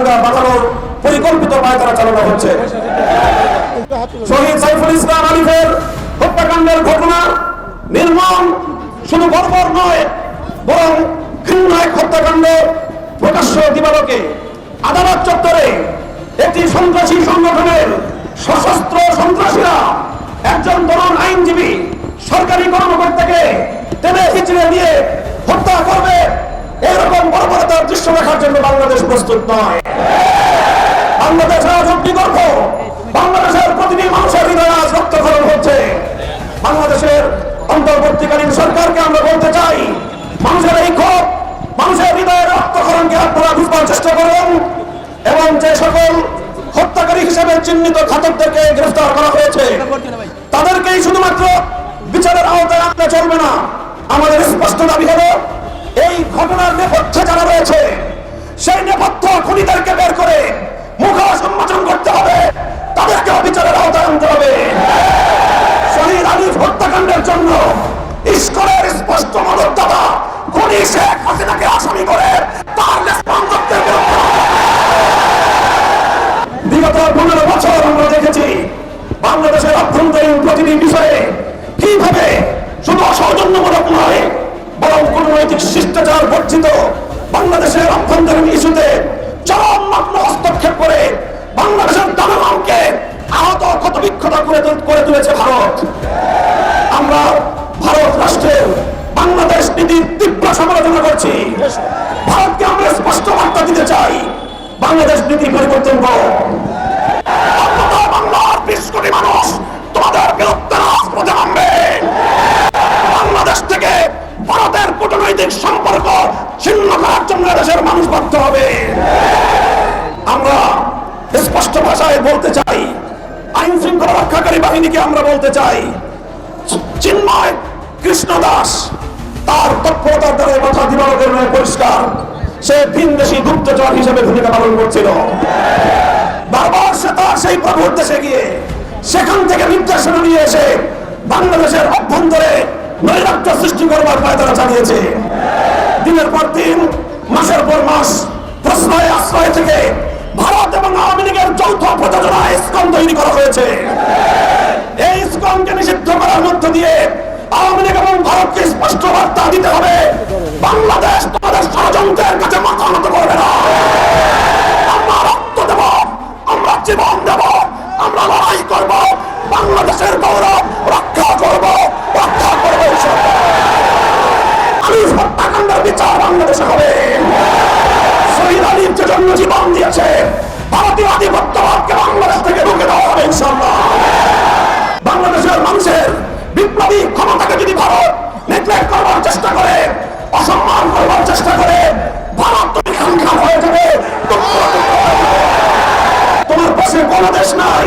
দাঙ্গা বাঁধানোর পরিকল্পিত পায়তারা চালানো হচ্ছে। শহীদ সাইফুল ইসলাম আলিফের হত্যাকাণ্ডের ঘটনা নির্মম, শুধু বর্বর নয়, বরং ঘৃণ্য হত্যাকাণ্ড প্রকাশ্য দিবালোকে আদালত চত্বরে একটি সন্ত্রাসী সংগঠনের সশস্ত্র সন্ত্রাসীরা একজন তরুণ আইনজীবী সরকারি কর্মকর্তাকে টেনে হিচড়ে দিয়ে হত্যা করবে। এরকম বর্বরতার দৃশ্য দেখার জন্য বাংলাদেশ প্রস্তুত নয়। বাংলাদেশ আজ অগ্নিগর্ভ বাংলাদেশের প্রতিটি মানুষের হৃদয়ে আজ রক্তক্ষরণ হচ্ছে। বাংলাদেশের অন্তর্বর্তীকালীন সরকারকে আমরা বলতে চাই, মানুষের এই ক্ষোভ, মানুষের হৃদয়ের রক্তক্ষরণকে আপনারা বুঝবার চেষ্টা করুন এবং যে সকল হত্যাকারী হিসেবে চিহ্নিত ঘাতকদেরকে গ্রেফতার করা হয়েছে, তাদেরকেই শুধুমাত্র বিচারের আওতায় আনতে চলবে না। আমাদের স্পষ্ট দাবি হলো খুনিদেরকে বের করে মুখোশ উন্মোচন করতে হবে। তাদেরকে বিচারের আওতায় আনতে শহীদ আলিফ হত্যাকাণ্ডের জন্য ইস্কনের স্পষ্ট মদতদাতা খুনি শেখ হাসিনাকে আসামি করে পনেরো বছর আমরা দেখেছি বাংলাদেশের অভ্যন্তরীণ বিষয়ে কীভাবে শুধু অসৌজন্যমূলক নয়, বরং কূটনৈতিক শিষ্টাচার বর্জিত বাংলাদেশের অভ্যন্তরীণ ইস্যুতে চরম নগ্ন হস্তক্ষেপ করে বাংলাদেশের জনগণকে আহত ক্ষত বিক্ষত করে করে তুলেছে ভারত। আমরা ভারত রাষ্ট্রের বাংলাদেশ নীতির তীব্র সমালোচনা করছি। ভারতকে আমরা স্পষ্ট বার্তা দিতে চাই। বাংলাদেশ নীতি পরিবর্তন করো অন্তত বাংলার বিশ কোটি মানুষ তোমাদের বিরুদ্ধে রাজপথে নামবে বাংলাদেশ থেকে ভারতের কূটনৈতিক সম্পর্ক ছিন্ন করার জন্য দেশের মানুষ বাধ্য হবে আমরা স্পষ্ট ভাষায় বলতে চাই, আইন শৃঙ্খলা রক্ষাকারী বাহিনীকে আমরা বলতে চাই, চিন্ময় কৃষ্ণ দাস, তার তৎপরতার দ্বারা কথা দিবালকের নয় পরিষ্কার, সে ভিনদেশি গুপ্তচর হিসেবে ভূমিকা পালন করছিল। বারবার সে তার সেই প্রভুর দেশে গিয়ে সেখান থেকে নির্দেশনা নিয়ে এসে বাংলাদেশের অভ্যন্তরে নৈরাজ্য সৃষ্টি করবার পায়তারা চালিয়েছে। দিনের পর দিন, মাসের পর মাস, প্রশ্রয়, আশ্রয় থেকে ভারত এবং আওয়ামী লীগের যৌথ প্রযোজনায় ইস্কন তৈরি করা হয়েছে। এই ইস্কনকে নিষিদ্ধ করার মধ্য দিয়ে আওয়ামী লীগ এবং ভারতকে স্পষ্ট বার্তা দিতে হবে, বাংলাদেশ তোমাদের ষড়যন্ত্রের কাছে মাথা নত করবে না। আমরা রক্ত দেব, আমরা জীবন দেব, আমরা লড়াই করব, বাংলাদেশের গৌরব রক্ষা করব রক্ষা করব। আলিফ হত্যাকাণ্ডের বিচার বাংলাদেশে হবে। জন্য জীবন দিয়েছে ভারতীয় আধিপত্যবাদকে বাংলাদেশ থেকে ঢুকে দেওয়া হবে বাংলাদেশের মানুষের বিপ্লবী ক্ষমতাকে যদি ভারত নেগলেক্ট করবার চেষ্টা করে, অসম্মান করবার চেষ্টা করে, ভারত তুমি খান হয়ে যাবে। তোমার পাশে কোনো দেশ নাই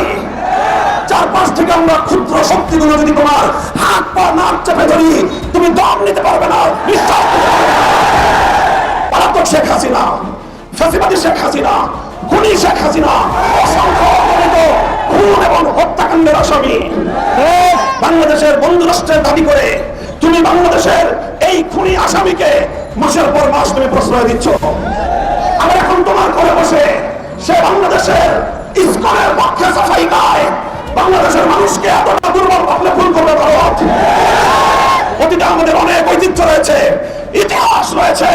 চার পাশ থেকে আমরা ক্ষুদ্র শক্তিগুলো যদি তোমার হাত পা নাক চেপে ধরি, তুমি দম নিতে পারবে না বিশ্বাস করতে পারবে। শেখ হাসিনা ফ্যাসিবাদী শেখ হাসিনা, খুনি শেখ হাসিনা, অসংখ্য খুন এবং হত্যাকাণ্ডের আসামি। বাংলাদেশের বন্ধু রাষ্ট্রের দাবি করে তুমি বাংলাদেশের এই খুনি আসামিকে মাসের পর মাস তুমি প্রশ্রয় দিচ্ছ। এখন তোমার ঘরে বসে সে বাংলাদেশের ইস্কনের পক্ষে সাফাই গায় বাংলাদেশের মানুষকে এতটা দুর্বল ভাবলে করবে ভারত। অতীতে আমাদের অনেক ঐতিহ্য রয়েছে, ইতিহাস রয়েছে।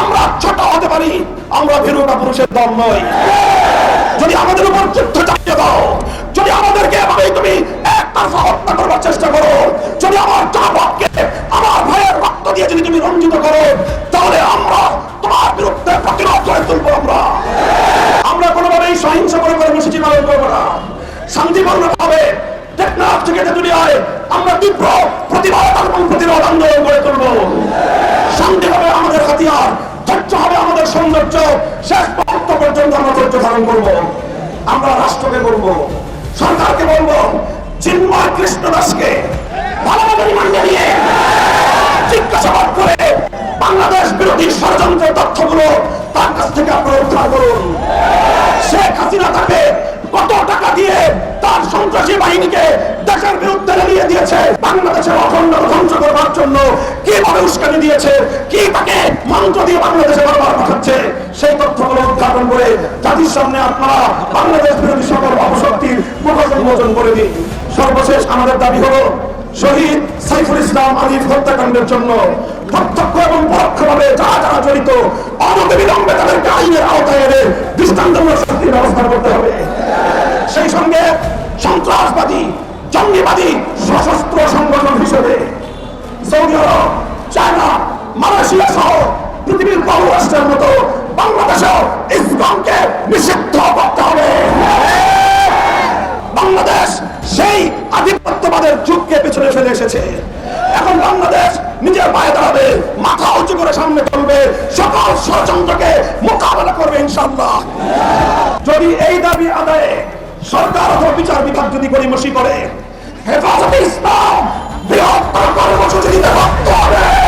আমরা ছোট পারি, আমরা ভীরুটা পুরুষের দল নই। যদি আমাদের উপর যুদ্ধ চালিয়ে দাও, যদি আমাদেরকে এভাবেই তুমি একতরফা হত্যা করবার চেষ্টা করো, যদি আমার জনপদকে আমার ভাইয়ের রক্ত দিয়ে যদি তুমি রঞ্জিত করো, তাহলে আমরা তোমার বিরুদ্ধে প্রতিরোধ করে তুলবো আমরা। আমরা কোনোভাবেই সহিংস করে কর্মসূচি পালন করব না শান্তিপূর্ণ ভাবে টেকনাফ থেকে তেতুলিয়ায় আমরা তীব্র প্রতিবাদ এবং প্রতিরোধ আন্দোলন করে তুলব। শান্তি হবে আমাদের হাতিয়ার আমাদের শেষ মুহূর্ত পর্যন্ত আমরা ধৈর্য ধারণ করব। আমরা রাষ্ট্রকে বলব সরকারকে বলব চিন্ময় কৃষ্ণ ভালোভাবে রিমান্ডে নিয়ে জিজ্ঞাসাবাদ করে বাংলাদেশ বিরোধী ষড়যন্ত্রের তথ্যগুলো তার কাছ থেকে আপনারা উদ্ধার করুন। শেখ হাসিনা তাকে কত টাকা দিয়ে তার সন্ত্রাসী বাহিনীকে দেশের বিরুদ্ধে লেলিয়ে দিয়েছে, বাংলাদেশের অখণ্ড ধ্বংস করবার জন্য কীভাবে উস্কানি দিয়েছে, কি তাকে মন্ত্র সামনে আপনারা বাংলাদেশ বিরোধী সকল অপশক্তির উন্মোচন করে দিন। সর্বশেষ আমাদের দাবি হলো, শহীদ সাইফুল ইসলাম আলিফ হত্যাকাণ্ডের জন্য প্রত্যক্ষ এবং পরোক্ষভাবে যারা যারা জড়িত তাদেরকে আইনের আওতায় এনে দৃষ্টান্তমূলক ব্যবস্থা করতে হবে। সেই সঙ্গে সন্ত্রাসবাদী, জঙ্গিবাদী, সশস্ত্র সংগঠন হিসেবে সৌদি আরব, চায়না, মালয়েশিয়া সহ পৃথিবীর বহু রাষ্ট্রের মতো বাংলাদেশেও ইসলামকে নিষিদ্ধ করতে হবে। বাংলাদেশ সেই আধিপত্যবাদের যুগকে পিছনে ফেলে এসেছে। এখন বাংলাদেশ নিজের পায়ে দাঁড়াবে, মাথা উঁচু করে সামনে চলবে, সকল ষড়যন্ত্রকে মোকাবেলা করবে ইনশাল্লাহ যদি এই দাবি আদায়ে সরকার অথবা বিচার বিভাগ যদি গরিমসি করে, হেফাজতে ইসলাম বৃহত্তর কর্মসূচি দিতে হবে।